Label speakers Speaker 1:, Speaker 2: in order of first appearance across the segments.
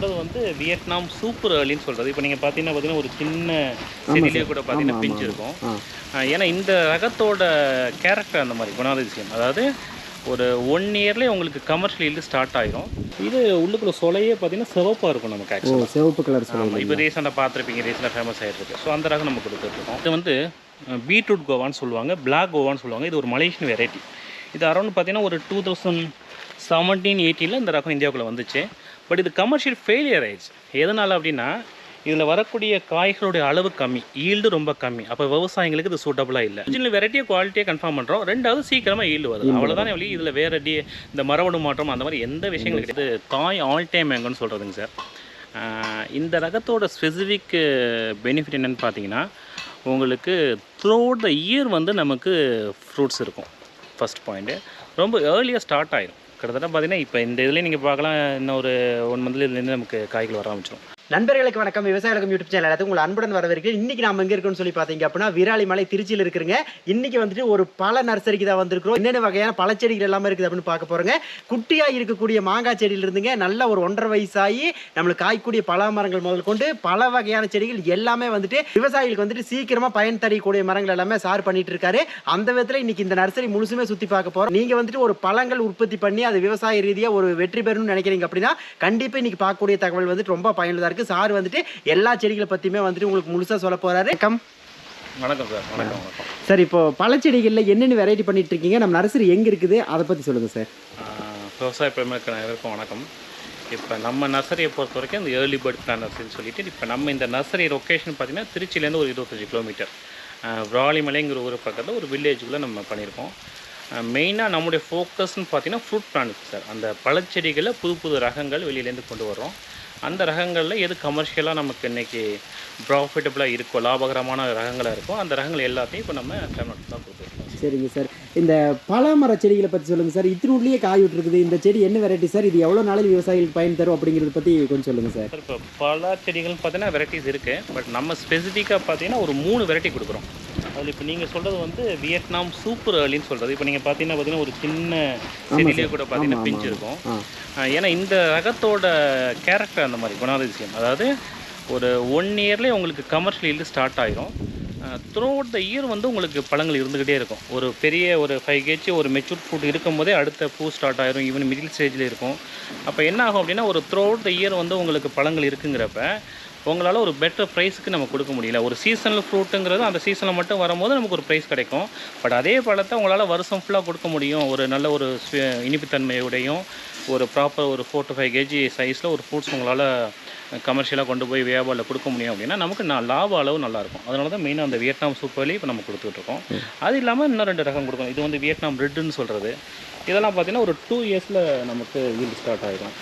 Speaker 1: சொல்கிறது வந்து Vietnam super ஏர்லின்னு சொல்கிறது இப்போ நீங்கள் பார்த்தீங்கன்னா பார்த்தீங்கன்னா ஒரு சின்ன செடியிலே கூட பார்த்தீங்கன்னா பிஞ்சு இருக்கும் ஏன்னா இந்த ரகத்தோட கேரக்டர் அந்த மாதிரி குணாதிசயம். அதாவது ஒரு ஒன் இயர்லேயே உங்களுக்கு கமர்ஷியல் ஈல்டு ஸ்டார்ட் ஆயிரும். இது உள்ளுக்குள்ள சொலையே பார்த்தீங்கன்னா சிவப்பாக இருக்கும் நமக்கு ஆக்சுவலாக
Speaker 2: சிவப்பு கலர்
Speaker 1: ஆமாம் இப்போ ரீசெண்டாக பார்த்துருப்பீங்க ரீசெண்டாக ஃபேமஸ் ஆகிட்டு ஸோ அந்த ரகம் நம்ம கொடுத்துட்ருக்கோம். இது வந்து பீட்ரூட் கோவான்னு சொல்லுவாங்க பிளாக் கோவான்னு சொல்லுவாங்க. இது ஒரு மலேசியன் வெரைட்டி இது அரௌண்ட் பார்த்தீங்கன்னா ஒரு டூ தௌசண்ட் செவன்டீன் எயிட்டீனில் இந்த ரகம் இந்தியாவுக்குள்ள வந்துச்சு. பட் இது கமர்ஷியல் ஃபெயிலியர் ஆயிடுச்சு எதனால் அப்படின்னா இதில் வரக்கூடிய காய்களுடைய அளவு கம்மி ஈல்டு ரொம்ப கம்மி. அப்போ விவசாயிங்களுக்கு இது சூட்டபுளாக இல்லை. ஒரிஜினல் வெரைட்டியை குவாலிட்டியை கன்ஃபார்ம் பண்ணுறோம் ரெண்டாவது சீக்கிரமாக ஈல்டு வருது. அவ்வளோதானே வழி இதில் வேற டி இந்த மரபணு மாற்றம் அந்த மாதிரி எந்த விஷயங்களும் கிடையாது. காய் ஆல் டைம் மேங்கன்னு சொல்கிறதுங்க சார். இந்த ரகத்தோட ஸ்பெசிஃபிக் பெனிஃபிட் என்னன்னு பார்த்தீங்கன்னா உங்களுக்கு த்ரூ the இயர் வந்து நமக்கு ஃப்ரூட்ஸ் இருக்கும். ஃபர்ஸ்ட் பாயிண்ட்டு ரொம்ப ஏர்லியாக ஸ்டார்ட் ஆயிரும். கிட்டத்தட்ட பார்த்தீங்கன்னா இப்போ இந்த இதுலேயும் நீங்கள் பார்க்கலாம் இன்னும் ஒரு ஒன் மந்த்லேருந்து நமக்கு காய்கள் வர ஆரம்பிச்சிடும்
Speaker 2: நண்பர்களுக்கு வணக்கம். விவசாயிகளுக்கும் யூடியூப் சேனல் எல்லாத்துக்கும் உங்களை அன்புடன் வரவேற்கிறேன். இன்னைக்கு நம்ம எங்கே இருக்கோம்னு சொல்லி பார்த்தீங்க அப்படின்னா விராலிமலை திருச்சியில் இருக்கிறங்க இன்றைக்கி வந்துட்டு ஒரு பல நர்சரிக்கு தான் வந்திருக்கிறோம். என்னென்ன வகையான பழச்செடிகள் எல்லாமே இருக்குது அப்படின்னு பார்க்க போகிறோங்க குட்டியாக இருக்கக்கூடிய மாங்காய் செடியில் இருந்துங்க. நல்ல ஒரு ஒன்றரை வயசாகி நம்மளுக்கு காய்க்கூடிய பல மரங்கள் முதல் கொண்டு பல வகையான செடிகள் எல்லாமே வந்துட்டு விவசாயிகளுக்கு வந்துட்டு சீக்கிரமாக பயன் தரக்கூடிய மரங்கள் எல்லாமே சார் பண்ணிட்டு இருக்காரு. அந்த விதத்தில் இன்னைக்கு இந்த நர்சரி முழுசுமே சுற்றி பார்க்க போகிறோம் நீங்கள் வந்துட்டு ஒரு பழங்கள் உற்பத்தி பண்ணி அது விவசாய ரீதியாக ஒரு வெற்றி பெறணும்னு நினைக்கிறீங்க அப்படின்னா கண்டிப்பாக இன்னைக்கு பார்க்கக்கூடிய தகவல் வந்துட்டு ரொம்ப பயனுள்ளதாக இருக்குது இருக்கு சார் வந்துட்டு எல்லா செடிகளை பத்தியுமே வந்துட்டு உங்களுக்கு முழுசா சொல்ல போறாரு. கம்.
Speaker 1: வணக்கம் சார். வணக்கம் வணக்கம்.
Speaker 2: சார் இப்போ பழச்செடிகள்ல என்னென்ன வெரைட்டி பண்ணிட்டு இருக்கீங்க? நம்ம நர்சரி எங்க இருக்குது? அதை பத்தி சொல்லுங்க சார்.
Speaker 1: விவசாய பெருமக்கள் அனைவருக்கும் வணக்கம். இப்போ நம்ம நர்சரியை பொறுத்த வரைக்கும் இந்த ஏர்லி பேர்ட் பிளான் நர்சரின்னு சொல்லிட்டு இப்போ நம்ம இந்த நர்சரி லொக்கேஷன் பார்த்தீங்கன்னா திருச்சியிலேருந்து ஒரு இருபத்தஞ்சி கிலோமீட்டர் விராலிமலைங்கிற ஒரு பக்கத்தில் ஒரு வில்லேஜுக்குள்ளே நம்ம பண்ணியிருக்கோம். மெயினாக நம்முடைய ஃபோக்கஸ்னு பார்த்தீங்கன்னா ஃப்ரூட் பிளான்ட் சார். அந்த பழச்செடிகளில் புது புது ரகங்கள் வெளியிலேருந்து கொண்டு வரோம் அந்த ரகங்களில் எது கமர்ஷியலாக நமக்கு இன்றைக்கி ப்ராஃபிட்டபுளாக இருக்கோ லாபகரமான ரகங்களாக இருக்கோ அந்த ரகங்கள் எல்லாத்தையும் இப்போ நம்ம தமிழ்நாட்டில் தான் கொடுத்துருக்கோம்
Speaker 2: சரிங்க சார். இந்த பழ மர செடிகளை பத்தி சொல்லுங்க சார். இத்தினூட்லயே காய் விட்டுருக்குது. இந்த செடி என்ன வெரைட்டி சார்? இது எவ்வளவு நாளில் விவசாயிகளுக்கு பயன் தரும் அப்படிங்கறத பத்தி கொஞ்சம் சொல்லுங்க சார்.
Speaker 1: சார் இப்போ பல செடிகள்னு பார்த்தீங்கன்னா வெரைட்டிஸ் இருக்குது பட் நம்ம ஸ்பெசிஃபிக்காக பார்த்தீங்கன்னா ஒரு மூணு வெரைட்டி கொடுக்குறோம். அதில் இப்போ நீங்கள் சொல்கிறது வந்து வியட்நாம் சூப்பர் ஏர்லின்னு சொல்கிறது இப்போ நீங்கள் பார்த்தீங்கன்னா பார்த்தீங்கன்னா ஒரு சின்ன செடியிலே கூட பார்த்தீங்கன்னா பிஞ்சு இருக்கும். ஏன்னா இந்த ரகத்தோட கேரக்டர் அந்த மாதிரி குணாதிசயம். அதாவது ஒரு ஒன் இயர்லேயே உங்களுக்கு கமர்ஷியல் ஈல்டு ஸ்டார்ட் ஆயிரும். த்ரூ அவுட் த இயர் வந்து உங்களுக்கு பழங்கள் இருந்துக்கிட்டே இருக்கும். ஒரு பெரிய ஒரு ஃபைவ் கேஜி ஒரு மெச்சூர் ஃபுட் இருக்கும் போதே அடுத்த பூ ஸ்டார்ட் ஆயிரும். ஈவன் மிடில் ஸ்டேஜில் இருக்கும். அப்போ என்ன ஆகும் அப்படின்னா ஒரு த்ரூ அவுட் த இயர் வந்து உங்களுக்கு பழங்கள் இருக்குங்கிறப்ப உங்களால் ஒரு பெட்டர் ப்ரைஸுக்கு நம்ம கொடுக்க முடியல. ஒரு சீசனல் ஃப்ரூட்டுங்கிறது அந்த சீசனில் மட்டும் வரும்போது நமக்கு ஒரு ப்ரைஸ் கிடைக்கும். பட் அதே பழத்தை உங்களால் வருஷம் ஃபுல்லாக கொடுக்க முடியும். ஒரு நல்ல ஒரு இனிப்புத்தன்மையோடையும் ஒரு ப்ராப்பர் ஒரு ஃபோர் டு ஃபைவ் கேஜி சைஸில் ஒரு ஃப்ரூட்ஸ் உங்களால் கமர்ஷியலாக கொண்டு போய் வியாபாரில் கொடுக்க முடியும் அப்படின்னா நமக்கு நான் லாப அளவு நல்லாயிருக்கும் அதனால தான் மெயினாக அந்த வியட்நாம் சூப்பர்லேயே இப்போ நம்ம கொடுத்துட்டு இருக்கோம். அது இல்லாமல் இன்னும் ரெண்டு ரகம் கொடுக்கணும். இது வந்து வியட்நாம் ரெட்டுன்னு சொல்கிறது இதெல்லாம் பார்த்தீங்கன்னா ஒரு டூ இயர்ஸில் நமக்கு ஈல்டு ஸ்டார்ட் ஆகிடும்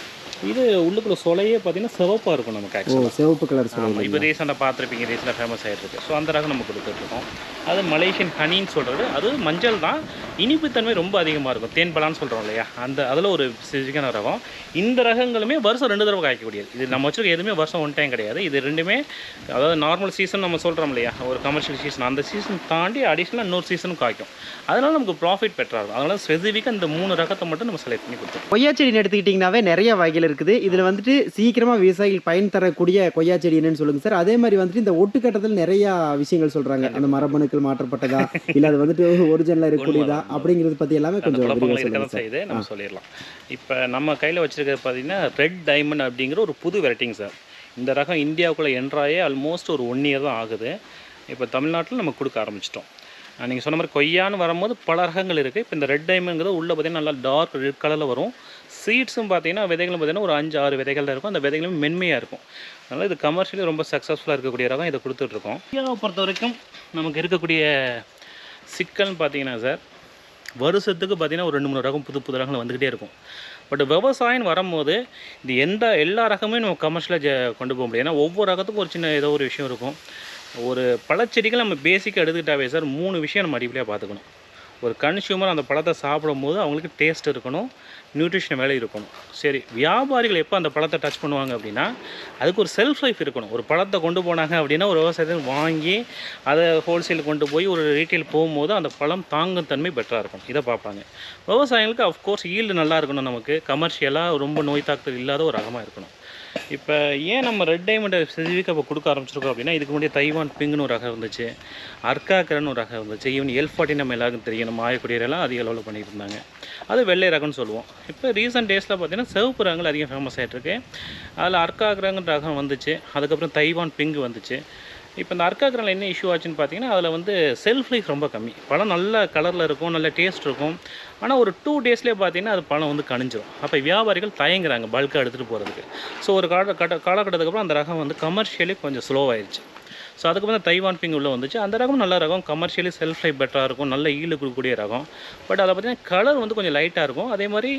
Speaker 1: இது உள்ளுக்குள்ள சொலையே பார்த்தீங்கன்னா சிவப்பாக இருக்கும் நமக்கு ஆக்சுவலாக
Speaker 2: சிவப்பு கலர்
Speaker 1: ஆமாம் இப்போ ரீசெண்டாக பார்த்துருப்பீங்க ரீசெண்டாக ஃபேமஸ் ஆகிட்டு இருக்கு ஸோ அந்த ரகம் நம்ம கொடுத்துட்ருக்கோம் அது மலேசியன் ஹனின்னு சொல்கிறது அது மஞ்சள் தான். இனிப்புத்தன்மை ரொம்ப அதிகமாக இருக்கும். தேன் பலான்னு சொல்கிறோம் இல்லையா? அந்த அதில் ஒரு சிசிக்கான ரகம். இந்த ரகங்களுமே வருஷம் ரெண்டு தடவை காய்க்கக்கூடியது. இது நம்ம வச்சுருக்க எதுவுமே வருஷம் ஒன் டைம் கிடையாது. இது ரெண்டுமே அதாவது நார்மல் சீசன் நம்ம சொல்கிறோம் இல்லையா? ஒரு கமர்ஷியல் சீசன் அந்த சீசன் தாண்டி அடிஷ்னலாக இன்னொரு சீசனும் காய்க்கும். அதனால நமக்கு ப்ராஃபிட் இருக்கும் அதனால ஸ்பெசிஃபிக்காக இந்த மூணு ரகத்தை மட்டும் நம்ம செலக்ட் பண்ணி கொடுத்துருக்கோம்.
Speaker 2: கொய்யா செடி எடுத்துக்கிட்டிங்கனாவே நிறைய வகைகள் இருக்குது. இதில் வந்துட்டு சீக்கிரமா விவசாயிகள் பயன் தரக்கூடிய கொய்யா செடி என்னன்னு சொல்லுங்க சார். அதே மாதிரி வந்துட்டு இந்த ஒட்டுக்கட்டத்தில் நிறைய விஷயங்கள் சொல்றாங்க. அந்த மரபணுக்கள் மாற்றப்பட்டதா? இல்ல அது வந்துட்டு ஒரிஜினலாக இருக்கக்கூடியதா? அப்படிங்கறத பத்தி எல்லாமே கொஞ்சம்
Speaker 1: செய்யுது. நம்ம சொல்லிடலாம். இப்போ நம்ம கையில் வச்சிருக்கிறது பார்த்தீங்கன்னா ரெட் டைமண்ட் அப்படிங்கிற ஒரு புது வெரைட்டிங் சார். இந்த ரகம் இந்தியாவுக்குள்ளே என்ட்ராயே ஆல்மோஸ்ட் ஒரு ஒன் இயர் தான் ஆகுது. இப்போ தமிழ்நாட்டில் நம்ம கொடுக்க ஆரம்பிச்சிட்டோம். நீங்கள் சொன்ன மாதிரி கொய்யான்னு வரும்போது பல ரகங்கள் இருக்குது இப்போ இந்த ரெட் டைமண்ட்ங்கிறது உள்ளே பார்த்தீங்கன்னா நல்லா டார்க் ரெட் கலரில் வரும். சீட்ஸும் பார்த்தீங்கன்னா விதைகளும் பார்த்தீங்கன்னா ஒரு அஞ்சு ஆறு விதைகள் தான் இருக்கும். அந்த விதைகளும் மென்மையாக இருக்கும். அதனால் இது கமர்ஷியலி ரொம்ப சக்ஸஸ்ஃபுல்லாக இருக்கக்கூடிய ரகம் இதை கொடுத்துட்ருக்கோம். இந்தியாவை பொறுத்த வரைக்கும் நமக்கு இருக்கக்கூடிய சிக்கல்னு பார்த்தீங்கன்னா சார் வருஷத்துக்கு பார்த்தீங்கன்னா ஒரு ரெண்டு மூணு ரகம் புது புது ரகங்கள் வந்துக்கிட்டே இருக்கும். பட் விவசாயம் வரும்போது இது எந்த எல்லா ரகமே நம்ம கமர்ஷியலாக கொண்டு போக முடியும் ஏன்னா ஒவ்வொரு ரகத்துக்கும் ஒரு சின்ன ஏதோ ஒரு விஷயம் இருக்கும். ஒரு பழச்செடிகள் நம்ம பேசிக்காக எடுத்துக்கிட்டாவே சார் மூணு விஷயம் நம்ம அடிப்படையாக பார்த்துக்கணும் ஒரு கன்சியூமர் அந்த பழத்தை சாப்பிடும்போது அவங்களுக்கு டேஸ்ட் இருக்கணும் நியூட்ரிஷன் வேலை இருக்கணும். சரி வியாபாரிகள் எப்போ அந்த பழத்தை டச் பண்ணுவாங்க அப்படின்னா அதுக்கு ஒரு செல்ஃப் லைஃப் இருக்கணும். ஒரு பழத்தை கொண்டு போனாங்க அப்படின்னா ஒரு விவசாயத்தை வாங்கி அதை ஹோல்சேல் கொண்டு போய் ஒரு ரீட்டைல் போகும்போது அந்த பழம் தாங்கும் தன்மை பெட்டராக இருக்கும். இதை பார்ப்பாங்க. விவசாயிகளுக்கு அஃப்கோர்ஸ் ஈல்டு நல்லா இருக்கணும் நமக்கு. கமர்ஷியலாக ரொம்ப நோய் தாக்குதல் இல்லாத ஒரு ரகமாக இருக்கணும். இப்போ ஏன் நம்ம ரெட் டைமண்டை ஸ்பெசிஃபிக்காக இப்போ கொடுக்க ஆரம்பிச்சிருக்கோம் அப்படின்னா இதுக்கு முன்னாடி தைவான் பிங்குன்னு ஒரு ரகம் இருந்துச்சு அர்க்காக்கரன் ஒரு ரகம் இருந்துச்சு ஈவன் எல் ஃபார்ட்டி நம்ம எல்லாருக்கும் தெரியும் நம்ம ஆயக்குடியரெல்லாம் அதிக அளவில் பண்ணிட்டு இருந்தாங்க அது வெள்ளை ரகம்னு சொல்லுவோம். இப்போ ரீசெண்ட் டேஸில் பார்த்தீங்கன்னா சிவப்பு ரகங்கள் அதிகம் ஃபேமஸ் ஆகிட்டுருக்கு அதில் அர்க்காக்கரங்கிற ரகம் வந்துச்சு அதுக்கப்புறம் தைவான் பிங்கு வந்துச்சு. இப்போ இந்த அர்க்காக்கரில் என்ன இஷ்யூ ஆச்சுன்னு பார்த்தீங்கன்னா அதில் வந்து செல்ஃப் லைஃப் ரொம்ப கம்மி. பழம் நல்ல கலரில் இருக்கும் நல்ல டேஸ்ட் இருக்கும். ஆனால் ஒரு டூ டேஸ்லேயே பார்த்தீங்கன்னா அது பழம் வந்து கணிஞ்சிடும் அப்போ வியாபாரிகள் தயங்குறாங்க பல்காக எடுத்துகிட்டு போகிறதுக்கு ஸோ ஒரு கால கட்ட காலகட்டத்துக்கு அப்புறம் அந்த ரகம் வந்து கமர்ஷியலி கொஞ்சம் ஸ்லோவாயிருச்சு ஸோ அதுக்கப்புறம் வந்து தைவான் பிங் உள்ளே வந்துச்சு. அந்த ரகம் நல்ல ரகம். கமர்ஷியலி செல்ஃப் லைஃப் பெட்டராக இருக்கும். நல்ல ஈடு கொடுக்கக்கூடிய ரகம். பட் அதை பார்த்தீங்கன்னா கலர் வந்து கொஞ்சம் லைட்டாக இருக்கும். அதே மாதிரி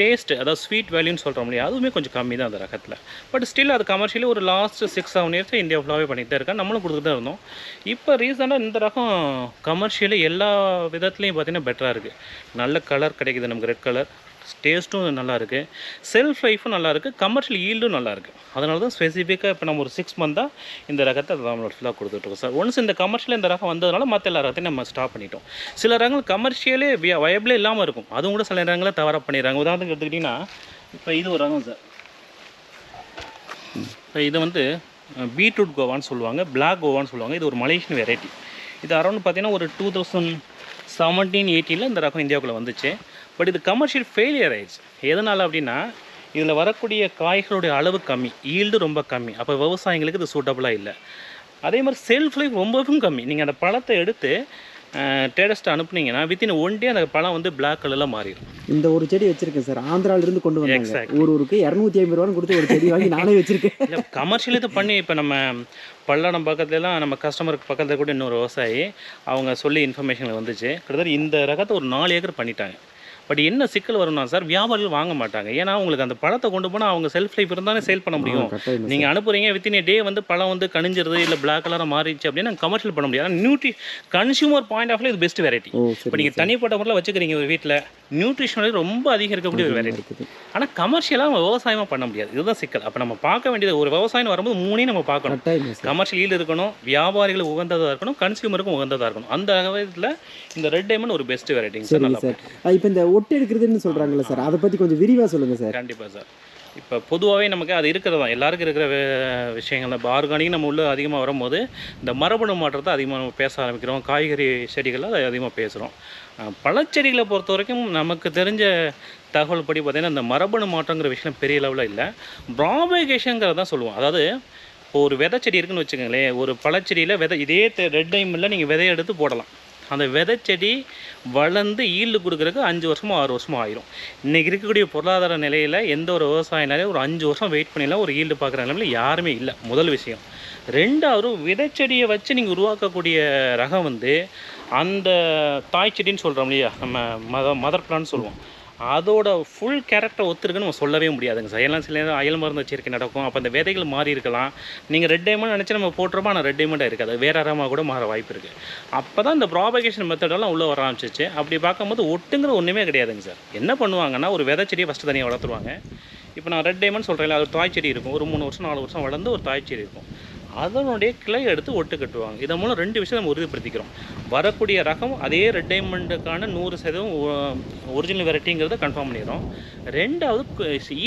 Speaker 1: டேஸ்ட் அதாவது ஸ்வீட் வேல்யூன்னு சொல்கிறோம் இல்லையா அதுவுமே கொஞ்சம் கம்மி தான் அந்த ரகத்தில். பட் ஸ்டில் அது கமர்ஷியலி ஒரு லாஸ்ட் சிக்ஸ் செவன் இயர்ஸாக இந்தியா ஃபுல்லாகவே பண்ணிட்டு தான் இருக்கேன். நம்மளும் கொடுத்துட்டு தான் இருந்தோம். இப்போ ரீசெண்டாக இந்த ரகம் கமர்ஷியலி எல்லா விதத்துலேயும் பார்த்தீங்கன்னா பெட்டராக இருக்குது நல்ல கலர் கிடைக்குது நமக்கு ரெட் கலர் டேஸ்ட்டும் நல்லாயிருக்கு. செல்ஃப் லைஃபும் நல்லாயிருக்கு. கமர்ஷியல் ஈல்டும் நல்லாயிருக்கு. அதனால தான் ஸ்பெசிஃபிக்காக இப்போ நம்ம ஒரு சிக்ஸ் மந்தாக இந்த ரகத்தை நம்மளோட ஃபுல்லாக கொடுத்துட்ருக்கோம். சார் ஒன்ஸ் இந்த கமர்ஷியல் இந்த ரகம் வந்ததுனால மற்ற எல்லா ரகத்தையும் நம்ம ஸ்டாப் பண்ணிட்டோம். சில ரகங்கள் கமர்ஷியலே வயபிளே இல்லாமல் இருக்கும். அதுவும் கூட சில ரகங்களை தவறாக பண்ணிடுறாங்க. உதாரணத்துக்கு எடுத்துக்கிட்டிங்கன்னா இப்போ இது ஒரு ரகம் சார் இப்போ இது வந்து பீட்ரூட் கோவான்னு சொல்லுவாங்க பிளாக் கோவான்னு சொல்லுவாங்க. இது ஒரு மலேஷியன் வெரைட்டி இது அரௌண்ட் பார்த்தீங்கன்னா ஒரு டூ தௌசண்ட் செவன்டீன் எயிட்டீனில் இந்த ரகம் இந்தியாவுக்குள்ளே வந்துச்சு. பட் இது கமர்ஷியல் ஃபெயிலியர் ஆயிடுச்சு எதனால் அப்படின்னா இதில் வரக்கூடிய காய்களுடைய அளவு கம்மி ஈல்டு ரொம்ப கம்மி. அப்போ விவசாயிங்களுக்கு இது சூட்டபுளாக இல்லை. அதே மாதிரி செல்ஃப் லைஃப் ரொம்பவும் கம்மி. நீங்கள் அந்த பழத்தை எடுத்து டேடஸ்ட் அனுப்புனீங்கன்னா வித்தின் ஒன் டே அந்த பழம் வந்து பிளாக் கலரில் மாறிடும்.
Speaker 2: இந்த ஒரு செடி வச்சிருக்கேன் சார். ஆந்திரால இருந்து கொண்டு வந்தாங்க. ஊர் ஊருக்கு இரநூத்தி ஐம்பது ரூபான்னு கொடுத்து ஒரு செடி வாங்கி நானே வச்சிருக்கேன்.
Speaker 1: இல்லை கமர்ஷியல் இது பண்ணி இப்போ நம்ம பல்லடம் பக்கத்துலலாம் நம்ம கஸ்டமருக்கு பக்கத்தில் கூட இன்னொரு விவசாயி அவங்க சொல்லி இன்ஃபர்மேஷன் வந்துச்சு. கிட்டத்தட்ட இந்த ரகத்தை ஒரு நாலு ஏக்கர் பண்ணிட்டாங்க. பட் என்ன சிக்கல் வரும்னா சார் வியாபாரிகள் வாங்க மாட்டாங்க. ஏன்னா உங்களுக்கு அந்த பழத்தை கொண்டு போனால் அவங்க செல்ஃப் லைஃப் இருந்தாலே சேல் பண்ண முடியும். நீங்கள் அனுப்புறீங்க வித்தின் டே வந்து பழம் வந்து கணிஞ்சிருது இல்லை பிளாக் கலராக மாறிடுச்சு அப்படின்னா கமர்ஷியல் பண்ண முடியாது. நியூட்ரி கன்சியூமர் பாயிண்ட் ஆஃப்ல இது பெஸ்ட் வெரைட்டி இப்போ நீங்கள் தனிப்பட்ட முறையில் வச்சுக்கிறீங்க ஒரு வீட்டில் நியூட்ரிஷன் ரொம்ப அதிகம் இருக்கக்கூடிய ஒரு வெரைட்டி ஆனால் கமர்ஷியலாக நம்ம விவசாயமாக பண்ண முடியாது. இதுதான் சிக்கல். அப்போ நம்ம பார்க்க வேண்டியது ஒரு விவசாயம் வரும்போது மூணையும் நம்ம பார்க்கணும். கமர்ஷியல் இருக்கணும் வியாபாரிகளுக்கு உகந்ததாக இருக்கணும் கன்சியூமருக்கும் உகந்ததாக இருக்கணும். அந்த விதத்தில் இந்த ரெட் டைமண்ட் ஒரு பெஸ்ட் வெரைட்டிங்க சார்
Speaker 2: இப்போ இந்த ஒட்டு எடுக்கிறதுன்னு சொல்கிறாங்களே சார். அதை பற்றி கொஞ்சம் விரிவாக சொல்லுங்கள் சார்.
Speaker 1: கண்டிப்பாக சார். இப்போ பொதுவாகவே நமக்கு அது இருக்கிறது தான். எல்லாருக்கும் இருக்கிற விஷயங்கள் இப்போ ஆர்கானிக் நம்ம உள்ளே அதிகமாக வரும்போது இந்த மரபணு மாற்றத்தை அதிகமாக நம்ம பேச ஆரம்பிக்கிறோம். காய்கறி செடிகளில் அதை அதிகமாக பேசுகிறோம் பழச்செடிகளை பொறுத்த வரைக்கும் நமக்கு தெரிஞ்ச தகவல் படி பார்த்தீங்கன்னா இந்த மரபணு மாற்றங்கிற விஷயம் பெரிய லெவலில் இல்லை. ப்ராபகேஷங்கிறத தான் சொல்லுவோம். அதாவது இப்போ ஒரு விதை செடி இருக்குன்னு வச்சுக்கோங்களேன். ஒரு பழச்செடியில் விதை இதே ரெட் டைமில் நீங்கள் விதையை எடுத்து போடலாம். அந்த விதை செடி வளர்ந்து ஈல்டு கொடுக்குறதுக்கு அஞ்சு வருஷமோ ஆறு வருஷமோ ஆயிரும். இன்றைக்கி இருக்கக்கூடிய பொருளாதார நிலையில் எந்த ஒரு விவசாயினாலே ஒரு அஞ்சு வருஷம் வெயிட் பண்ணிடலாம் ஒரு ஈல்டு பார்க்குற நிலமையில் யாருமே இல்லை. முதல் விஷயம். ரெண்டாவது விதைச்செடியை வச்சு நீங்கள் உருவாக்கக்கூடிய ரகம் வந்து அந்த தாய் செடின்னு சொல்கிறோம் இல்லையா? நம்ம மத மதர் பிளான்னு சொல்லுவோம். அதோட ஃபுல் கேரக்டர் ஒத்துருக்குன்னு நம்ம சொல்லவே முடியாதுங்க சார். எல்லாம் சில நேரம் அயல் மருந்து வச்சிருக்க நடக்கும். அப்போ அந்த விதைகள் மாறி இருக்கலாம். நீங்கள் ரெட் டைமண்ட் நினச்சி நம்ம போட்டுருப்போம். ஆனால் ரெட் டைமண்டாக இருக்காது. வேற ரகமாக கூட மாற வாய்ப்பு இருக்குது அப்போ தான் இந்த ப்ராபகேஷன் மெத்தடெல்லாம் உள்ளே வர ஆரம்பிச்சிச்சு. அப்படி பார்க்கும்போது ஒட்டுங்கிற ஒன்றுமே கிடையாதுங்க சார். என்ன பண்ணுவாங்கன்னா ஒரு விதை செடியை ஃபஸ்ட்டு தனியாக வளர்த்துருவாங்க. இப்போ நான் ரெட் டைமண்ட் சொல்கிறேன் அது ஒரு தாய் செடி இருக்கும். ஒரு மூணு வருஷம் நாலு வருஷம் வளர்ந்து ஒரு தாய் செடி இருக்கும். அதனுடைய கிளை எடுத்து ஒட்டு கட்டுவாங்க. இதன் மூலம் ரெண்டு விஷயம் நம்ம உறுதிப்படுத்திக்கிறோம். வரக்கூடிய ரகம் அதே ரெட் டைமண்டுக்கான நூறு சதவீதம் ஒரிஜினல் வெரைட்டிங்கிறத கன்ஃபார்ம் பண்ணிடுறோம். ரெண்டாவது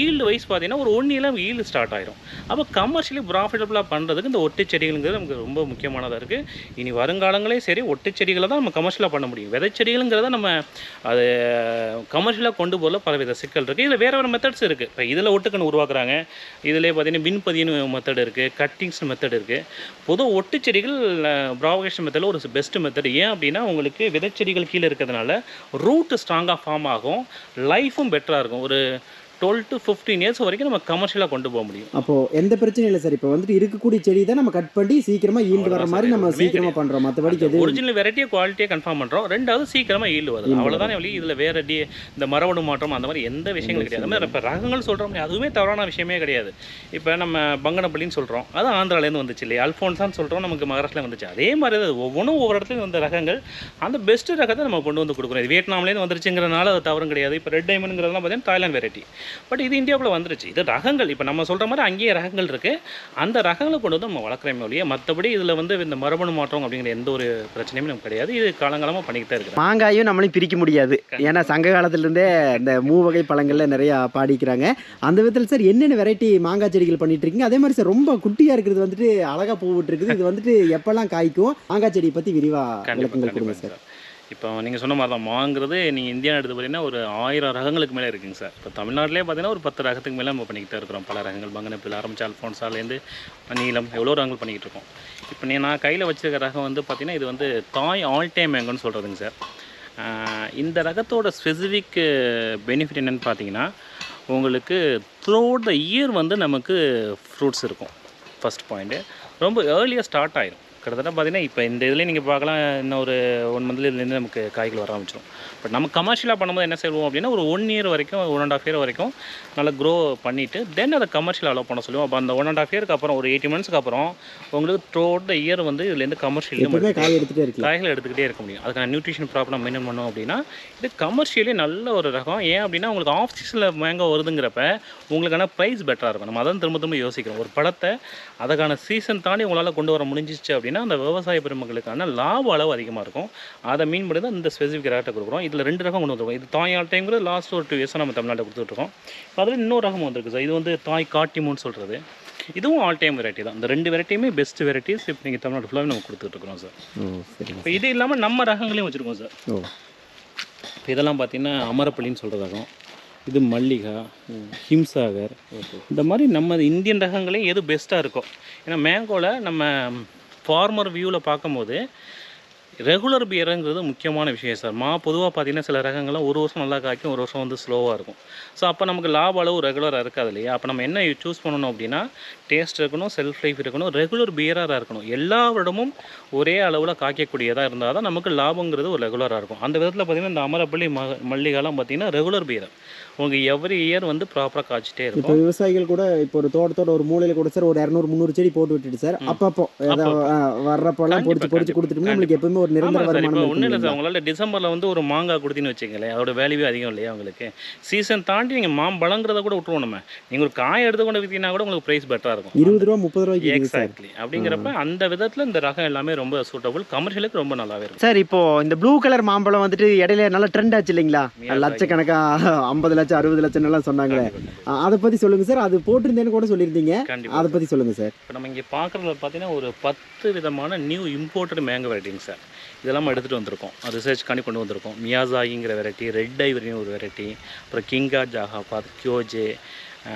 Speaker 1: ஈல்டு வைஸ் பார்த்தீங்கன்னா ஒரு ஒன் இயரில் ஈல்டு ஸ்டார்ட் ஆயிரும். அப்போ கமர்ஷியலி ப்ராஃபிட்டபுளாக பண்ணுறதுக்கு இந்த ஒட்டு செடிகளுங்கிறது நமக்கு ரொம்ப முக்கியமானதாக இருக்குது இனி வருங்காலங்களே சரி ஒட்டு செடிகளை தான் நம்ம கமர்ஷியலாக பண்ண முடியும். விதை செடிகளுங்கிறத நம்ம அது கமர்ஷியலாக கொண்டு போகல பலவித சிக்கல் இருக்குது இதில் வேறு வேறு மெத்தட்ஸ் இருக்குது இப்போ இதில் ஒட்டுக்கன்னு உருவாக்குறாங்க. இதிலே பார்த்தீங்கன்னா மின்பதினு மெத்தட் இருக்குது கட்டிங்ஸ் மெத்தட் இருக்குது பொதுவாக ஒட்டு செடிகள் ப்ராவகேஷன் மெத்தடில் ஒரு பெஸ்ட் மெத்தட் ஏன் அப்படின்னா உங்களுக்கு விதைச்செடிகள் கீழே இருக்கிறதுனால ரூட் ஸ்ட்ராங்காக ஃபார்ம் ஆகும் லைஃபும் பெட்டராக இருக்கும். ஒரு டுவெல் டு ஃபிஃப்டீன் இயர்ஸ் வரைக்கும் நம்ம கமர்ஷியலாக கொண்டு போக முடியும்.
Speaker 2: அப்போ எந்த பிரச்சனையும் இல்லை சார். இப்போ வந்துட்டு இருக்கக்கூடிய செடி தான் நம்ம கட் பண்ணி சீக்கிரமா ஈல்டு வர
Speaker 1: அவ்வளவுதான்
Speaker 2: மாதிரி. நம்ம
Speaker 1: எதுவுமே
Speaker 2: சீக்கிரமா பண்றோம். மற்றபடிக்கு எது
Speaker 1: ஒரிஜினல் வெரைட்டியை குவாலிட்டியை கன்ஃபார்ம் பண்ணுறோம் ரெண்டாவது சீக்கிரமாக ஈல்டு வருது. அவ்வளோதானே வழி இதில் வேற டி இந்த மரபணு மாற்றம் அந்த மாதிரி எந்த விஷயங்களும் கிடையாது. அது மாதிரி இப்போ ரகங்கள் சொல்கிறோம் அதுவுமே தவறான விஷயமே கிடையாது. இப்போ நம்ம பங்கனப்பள்ளின்னு சொல்கிறோம் அது ஆந்திராலேருந்து வந்துச்சு இல்லையா? அல்ஃபோன்ஸான்னு சொல்கிறோம் நமக்கு மகாராஷ்டிரில் வந்துச்சு. அதே மாதிரி அது ஒவ்வொன்றும் ஒவ்வொரு இடத்துலையும் வந்த ரகங்கள். அந்த பெஸ்ட் ரகத்தை நம்ம கொண்டு வந்து கொடுக்குறோம். இது வியட்நாம்லேருந்து வந்துருச்சுங்கிறனால அது தவறும் கிடையாது. இப்போ ரெட் டைமண்ட்ங்கிறதுலாம் பார்த்தீங்கன்னா தாய்லாந்து வெரைட்டி பட் இது இந்தியாவுக்குள்ள வந்துருச்சு. இது ரகங்கள். இப்போ நம்ம சொல்கிற மாதிரி அங்கேயே ரகங்கள் இருக்குது அந்த ரகங்களை கொண்டு வந்து நம்ம வளர்க்குறோமே ஒழிய மற்றபடி இதில் வந்து இந்த மரபணு மாற்றம் அப்படிங்கிற எந்த ஒரு பிரச்சனையுமே நமக்கு கிடையாது. இது காலங்காலமாக பண்ணிக்கிட்டு தான் இருக்கிறோம்.
Speaker 2: மாங்காயும் நம்மளையும் பிரிக்க முடியாது. ஏன்னா சங்க காலத்திலிருந்தே இந்த மூவகை பழங்கள்ல நிறைய பாடிக்கிறாங்க. அந்த விதத்தில் சார் என்னென்ன வெரைட்டி மாங்காய் செடிகள் பண்ணிட்டு இருக்கீங்க அதே மாதிரி சார் ரொம்ப குட்டியா இருக்கிறது வந்துட்டு அழகா பூ விட்டுருக்குது. இது வந்துட்டு எப்பெல்லாம் காய்க்கும்? மாங்காய் செடியை பத்தி விரிவா
Speaker 1: கண்டிப்பாக
Speaker 2: விளக்கங்கள் கொடுங்க சார்.
Speaker 1: இப்போ நீங்கள் சொன்ன மாதிரி தான் மாங்கிறது நீங்கள் இந்தியா எடுத்து பார்த்தீங்கன்னா ஒரு ஆயிரம் ரகங்களுக்கு மேலே இருக்குங்க சார். இப்போ தமிழ்நாட்டிலே பார்த்தீங்கன்னா ஒரு பத்து ரகத்துக்கு மேலே நம்ம பண்ணிக்கிட்டு தான் இருக்கிறோம். பல ரகங்கள் பங்கனப்பில் ஆரம்பிச்சு அல்ஃபோன்ஸாலேருந்து நீளம் எவ்வளோ ரகங்கள் பண்ணிக்கிட்டு இருக்கோம். இப்போ நீ நான் கையில் வச்சுருக்க ரகம் வந்து பார்த்தீங்கன்னா இது வந்து தாய் ஆல் டைம் எங்கன்னு சொல்கிறதுங்க சார் இந்த ரகத்தோட ஸ்பெசிஃபிக் பெனிஃபிட் என்னென்னு பார்த்தீங்கன்னா உங்களுக்கு த்ரூட் த இயர் வந்து நமக்கு ஃப்ரூட்ஸ் இருக்கும். ஃபர்ஸ்ட் பாயிண்ட்டு ரொம்ப ஏர்லியாக ஸ்டார்ட் ஆகிடும் கிட்டத்தட்ட பார்த்தீங்கன்னா இப்போ இந்த இதுலேயே நீங்கள் பார்க்கலாம் இன்னும் ஒரு ஒன் மந்த்லேருந்து நமக்கு காய்கள் வர ஆரம்பிச்சிடும் பட் நம்ம கமர்ஷியலாக பண்ணும்போது என்ன செய்வோம் அப்படின்னா ஒரு ஒன் இயர் வரைக்கும் ஒன் அண்ட் ஆஃப் இயர் வரைக்கும் நல்லா க்ரோ பண்ணிவிட்டு தென் அதை கமர்ஷியல் அலோவ் பண்ண சொல்லுவோம். அப்போ அந்த ஒன் அண்ட் ஆஃப் இயருக்கு அப்புறம் ஒரு எயிட்டி மந்த்ஸ்க்கு அப்புறம் உங்களுக்கு த்ரூ த இயர் வந்து இதுலேருந்து கமர்ஷியல் காய்கள் எடுத்துக்கிட்டே இருக்க முடியும். அதுக்கான நியூட்ரிஷன் ப்ராப்ளம் மெயின்டைன் பண்ணோம் அப்படின்னா இது கமர்ஷியலி நல்ல ஒரு ரகம். ஏன் அப்படின்னா உங்களுக்கு ஆஃப் சீசனில் மேங்கோ வருதுங்கிறப்ப உங்களுக்கான ப்ரைஸ் பெட்டராக இருக்கும். நம்ம அதான் திரும்ப திரும்ப யோசிக்கிறோம். ஒரு படத்தை அதுக்கான சீசன் தாண்டி உங்களால் கொண்டு வர முடிஞ்சிச்சு அப்படின்னா அந்த விவசாய பெருமக்களுக்கான லாப அளவு அதிகமாக இருக்கும். அதை மீன் பண்ணி தான் இந்த ஸ்பெசிஃபிக் ரேட்டை கொடுக்குறோம். இதில் ரெண்டு ரகம் கொண்டு வந்திருக்கோம். இது தாயால் டைம்ங்கிறது லாஸ்ட் ஒரு டூ இயர்ஸாக நம்ம தமிழ்நாட்டில் கொடுத்துட்ருக்கோம். அதில் இன்னொரு ரகம் வந்திருக்கு சார் இது வந்து தாய் காட்டிமூன்னு சொல்கிறது இதுவும் ஆல் டைம் வெரைட்டி தான். இந்த ரெண்டு வெரைட்டியுமே பெஸ்ட் வெரைட்டிஸ் இப்போ நீங்கள் தமிழ்நாடு ஃபுல்லாகவே நம்ம கொடுத்துட்ருக்குறோம் சார் இப்போ இது இல்லாமல் நம்ம ரகங்களையும் வச்சுருக்கோம் சார் இப்போ இதெல்லாம் பார்த்தீங்கன்னா அமரப்பள்ளின்னு சொல்கிற ரகம் இது மல்லிகா ஹிம்சாகர். இந்த மாதிரி நம்ம இந்தியன் ரகங்களே எது பெஸ்ட்டாக இருக்கோ. ஏன்னா மேங்கோவில் நம்ம ஃபார்மர் வியூவில் பார்க்கும்போது ரெகுலர் பியருங்கிறது முக்கியமான விஷயம் சார். மா பொதுவாக பார்த்தீங்கன்னா சில ரகங்கள்லாம் ஒரு வருஷம் நல்லா காய்க்கும் ஒரு வருஷம் வந்து ஸ்லோவாக இருக்கும். ஸோ அப்போ நமக்கு லாப அளவு ரெகுலராக இருக்காது இல்லையா? அப்போ நம்ம என்ன சூஸ் பண்ணணும் அப்படின்னா டேஸ்ட் இருக்கணும் செல்ஃப் லைஃப் இருக்கணும் ரெகுலர் பியராக இருக்கணும். எல்லா வருடமும் ஒரே அளவில் காய்க்கக்கூடியதாக இருந்தால் தான் நமக்கு லாபங்கிறது ஒரு ரெகுலராக இருக்கும். அந்த விதத்தில் பார்த்தீங்கன்னா இந்த அமரப்பள்ளி ம மல்லிகைலாம் பார்த்திங்கன்னா ரெகுலர் பியர் உங்களுக்கு எவ்ரி இயர் வந்து ப்ராப்பராக காய்ச்சிட்டே
Speaker 2: இப்போ
Speaker 1: இருக்கும்
Speaker 2: விவசாயிகள் கூட இப்போ ஒரு தோட்டத்தோட ஒரு மூலையில கூட சார் ஒரு இரநூறு முந்நூறு செடி போட்டு விட்டுட்டு சார் அப்பப்போ வர்றப்போலாம் பொடிச்சு பொடிச்சு கொடுத்துட்டோம்னா நம்மளுக்கு எப்பவுமே ஒரு நிரந்தர
Speaker 1: இப்போ
Speaker 2: வருமானம்
Speaker 1: ஒன்றும் இல்லை சார் உங்களால் டிசம்பரில் வந்து ஒரு மாங்காய் கொடுத்தீங்கன்னு வச்சுங்களேன் அதோட வேல்யூ அதிகம் இல்லையா உங்களுக்கு? சீசன் தாண்டி நீங்கள் மாம்பழங்கிறத கூட விட்டுருவோம் நம்ம. நீங்கள் ஒரு காய் எடுத்து கொண்டு விற்றீங்கன்னா கூட உங்களுக்கு ப்ரைஸ் பெட்டராக இருக்கும்.
Speaker 2: இருபது ரூபா முப்பது ரூபாய்க்கு
Speaker 1: எக்ஸாக்ட்லி அப்படிங்கிறப்ப அந்த விதத்தில் இந்த ரகம் எல்லாமே ரொம்ப சூட்டபுள் கமர்ஷியலுக்கு ரொம்ப நல்லாவே இருக்கும்.
Speaker 2: சார் இப்போ இந்த ப்ளூ கலர் மாம்பழம் வந்துட்டு இடையில நல்லா ட்ரெண்ட் ஆச்சு இல்லைங்களா?
Speaker 1: மியாசாகி.
Speaker 2: லட்சக்கணக்கா ஐம்பது லட்சம் அறுபது லட்சம் எல்லாம் சொன்னாங்களே. அதை பத்தி சொல்லுங்க சார். அது போட்டிருந்தேன்னு கூட சொல்லியிருந்தீங்க. அதை பத்தி சொல்லுங்க சார்.
Speaker 1: இப்போ நம்ம இங்கே பார்க்குறதுல பார்த்தீங்கன்னா ஒரு பத்து விதமான நியூ இம்போர்ட்டட் மேங்கோ வெரைட்டிங்க சார். இதெல்லாம் எடுத்துகிட்டு வந்திருக்கோம். ரிசர்ச் பண்ணி கொண்டு வந்திருக்கோம். மியாசாகிங்கிற வெரைட்டி ரெட் ஐவரின்னு ஒரு வெரைட்டி அப்புறம் கிங்கா ஜாகாபாத் கியோஜே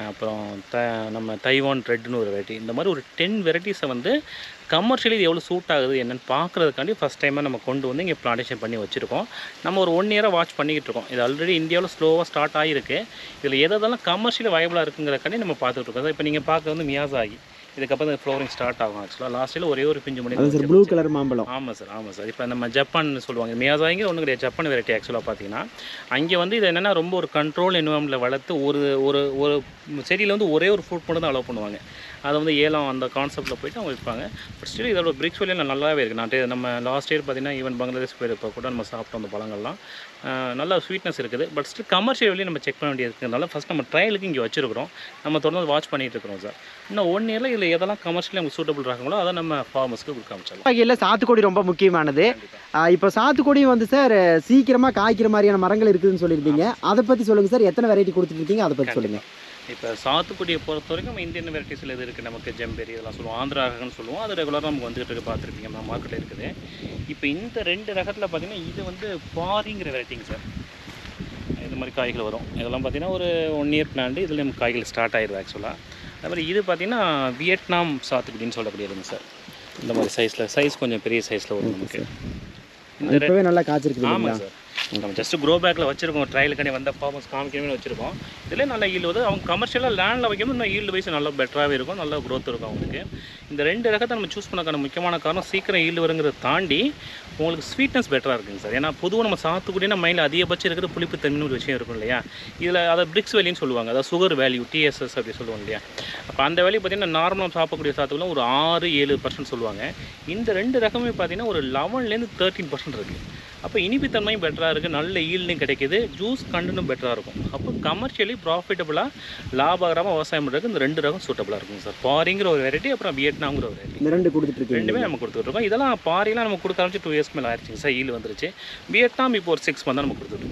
Speaker 1: அப்புறம் த நம்ம தைவான் ரெட்னு ஒரு வெரைட்டி இந்த மாதிரி ஒரு டென் வெரைட்டிஸை வந்து கமர்ஷியலி இது எவ்வளோ சூட் ஆகுது என்னென்னு பார்க்குறதுக்காண்டி ஃபஸ்ட் டைமாக நம்ம கொண்டு வந்து இங்கே பிளான்டேஷன் பண்ணி வச்சுருக்கோம். நம்ம ஒரு ஒன் இயராக வாட்ச் பண்ணிக்கிட்டு இருக்கோம். இது ஆல்ரெடி இந்தியாவில் ஸ்லோவாக ஸ்டார்ட் ஆகிருக்கு இதில் எதெல்லாம் கமர்ஷியலி வயபிளாக இருக்குங்கிறக்காண்டி நம்ம பார்த்துட்ருக்கோம் இப்போ நீங்கள் பார்க்க வந்து மியாசாகி இதுக்கப்புறம் ஃப்ளோரிங் ஸ்டார்ட் ஆகும் ஆக்சுவலாக லாஸ்ட் இயர் ஒரே ஒரு பிஞ்சு மணி
Speaker 2: சார் ப்ளூ கலர் மாம்பழம்.
Speaker 1: ஆமாம் சார் ஆமாம் சார் இப்போ நம்ம ஜப்பான் சொல்லுவாங்க. மியாசாங்கிற ஒன்றும் கிடையாது. ஜப்பான் வெரைட்டி ஆக்சுவலாக பார்த்தீங்கன்னா அங்கே வந்து இது என்னென்னா ரொம்ப ஒரு கண்ட்ரோல் என்வரன்மெண்ட்டில் வளர்த்து ஒரு ஒரு ஒரு செடியில் வந்து ஒரே ஒரு ஃப்ரூட் மட்டும் தான் அலோவ் பண்ணுவாங்க. அதை வந்து ஏலம் அந்த கான்செப்ட்டில் போயிட்டு அவங்க விற்பாங்க. பட் ஸ்டில் இதோட பிரிக்ஸ் வேலையில் நல்லாவே இருக்குது நான் நம்ம லாஸ்ட் இயர் பார்த்தீங்கன்னா ஈவன் பங்களாதேஷ் போய் இப்போ கூட நம்ம சாப்பிட்டோம் அந்த பழங்கள்லாம். நல்ல ஸ்வீட்னஸ் இருக்குது. பட் ஸ்டில் கமர்ஷியல் வழியும் நம்ம செக் பண்ண வேண்டியது இருக்கிறதுனால ஃபஸ்ட் நம்ம ட்ரையலுக்கு இங்கே வச்சிருக்கிறோம். நம்ம தொடர்ந்து வாட்ச் பண்ணிட்டு இருக்கிறோம் சார் இன்னும் ஒன் இயரில் இதில் எதெல்லாம் கமர்ஷியல் நமக்கு சூட்டபிள் இருக்காங்களோ அதை நம்ம ஃபார்மர்ஸ்க்கு கொடுக்க
Speaker 2: வகையில் சாத்துக்குடி ரொம்ப முக்கியமானது. இப்போ சாத்துக்குடியும் வந்து சார் சீக்கிரமா காய்க்கிற மாதிரியான மரங்கள் இருக்குதுன்னு சொல்லியிருந்தீங்க அதை பத்தி சொல்லுங்க சார் எத்தனை வெரைட்டி கொடுத்துட்டு இருக்கீங்க? அதை பத்தி சொல்லுங்க.
Speaker 1: இப்போ சாத்துக்குடியை பொறுத்த வரைக்கும் நம்ம இந்தியன் வெரைட்டிஸில் இது இருக்குது நமக்கு ஜெம்பெரி இதெல்லாம் சொல்லுவோம். ஆந்திரா ரகம்னு சொல்லுவோம். அது ரெகுலராக நமக்கு வந்துகிட்டு இருக்கு பார்த்துருப்பீங்க. நம்ம மார்க்கெட்டில் இருக்குது. இப்போ இந்த ரெண்டு ரகத்தில் பார்த்தீங்கன்னா இது வந்து பாரிங்கிற வெரைட்டிங்க சார். இது மாதிரி காய்கள் வரும். இதெல்லாம் பார்த்தீங்கன்னா ஒரு ஒன் இயர் பிளான்டு இதில் நமக்கு காய்கள் ஸ்டார்ட் ஆயிடுது ஆக்சுவலாக அதே மாதிரி இது பார்த்தீங்கன்னா வியட்நாம் சாத்துக்குடின்னு சொல்லக்கூடியதுங்க சார். இந்த மாதிரி சைஸில் சைஸ் கொஞ்சம் பெரிய சைஸில் வரும் நமக்கு. இந்த
Speaker 2: நல்லா காய்ச்சிருக்குது
Speaker 1: ஆமாம் சார். நம்ம ஜஸ்ட் க்ரோ பேக்கில் வச்சிருக்கோம். ட்ரையலுக்காண்டி வந்த ஃபார்மர்ஸ் காமிக்கணும்னு வச்சிருக்கோம். இதில் நல்ல ஈல்டு வந்து அவங்க கமர்ஷியலாக லேண்டில் வைக்கும்போது இன்னும் ஈல்டு வைஸ் நல்லா பெட்டராகவே இருக்கும். நல்ல க்ரோத் இருக்கும் அவங்களுக்கு. இந்த ரெண்டு ரகத்தை நம்ம சூஸ் பண்ணக்கான முக்கியமான காரணம் சீக்கிரம் ஈல்டு வருங்கிறத தாண்டி உங்களுக்கு ஸ்வீட்னஸ் பெட்டராக இருக்குங்க சார். ஏன்னா பொதுவாக நம்ம சாத்துக்குடினா மைண்டில் அதிகபட்சம் இருக்கிறது புளிப்பு தன்மைன்னு ஒரு விஷயம் இருக்கும் இல்லையா? இதில் அதை பிரிக்ஸ் வேல்யூன்னு சொல்லுவாங்க. அதாவது சுகர் வேல்யூ டிஎஸ்எஸ் அப்படி சொல்லுவாங்க இல்லையா? அப்போ அந்த வேல்யூ பார்த்தீங்கன்னா நார்மலாக சாப்பிடக்கூடிய சாத்துக்குலாம் ஒரு ஆறு ஏழு பர்சன்ட் சொல்லுவாங்க. இந்த ரெண்டு ரகமே பார்த்தீங்கன்னா ஒரு லெவன்லேருந்து தேர்ட்டின் பர்சன்ட் இருக்குது அப்போ இனிப்புத்தன்மையும் பெட்டராக இருக்குது நல்ல ஈல்டும் கிடைக்கிது. ஜூஸ் கண்டனும் பெட்டராக இருக்கும். அப்போ கமர்ஷியலி ப்ராஃபிட்டபுளாக லாபகரமாக விவசாயம் பண்ணுறதுக்கு இந்த ரெண்டு ரகம் சூட்டபுளாக இருக்குங்க சார் பாரிங்கிற ஒரு வெரைட்டி அப்புறம் வியட்நாம்ங்கிற ஒரு வெரைட்டி
Speaker 2: இந்த ரெண்டு கொடுத்துட்டு
Speaker 1: ரெண்டுமே நம்ம கொடுத்துட்ருக்கோம். இதெல்லாம் பாரிலாம் நம்ம கொடுக்க ஆரம்பிச்சு டூ இயர்ஸ் மேலே ஆயிடுச்சுங்க சார் ஈல் வந்துருச்சு. வியட்நாம் இப்போ ஒரு சிக்ஸ் மந்த் தான் நம்ம கொடுத்துட்ருக்கோம்.